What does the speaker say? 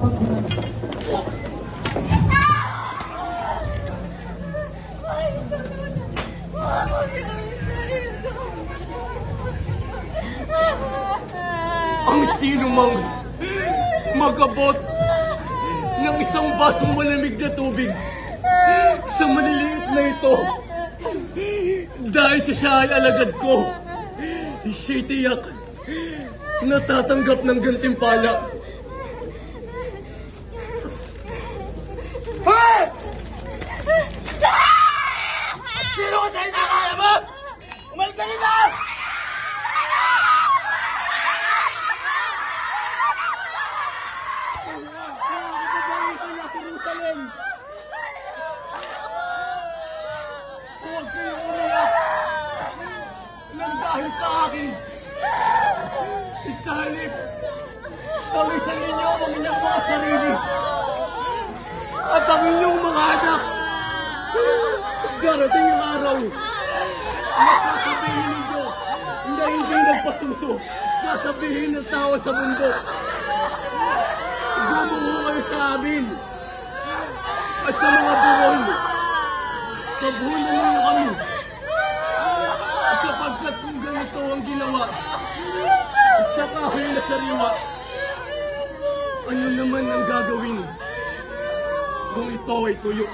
Ang sino mang magabot ng isang basong malamig na tubig sa maliliit na ito. Dahil sa siya ay alagad ko, siya'y tiyak natatanggap ng gantimpala. Hoy! Sino ka sa inakala mo? Umalis ka dito! Huwag kayong umiyak nang dahil sa akin. Sa halip, ang inyong mga sarili at ang inyong mga anak. Darating ang araw na sasabihin ninyo na hindi nagpasuso. Sasabihin ng tao sa mundo. Gumuho kayo sa amin at sa mga buron. Paghunan ninyo kami. At sapagkat kung ganito ang ginawa, sa kahoy na sariwa, ano naman ang gagawin 高位作用。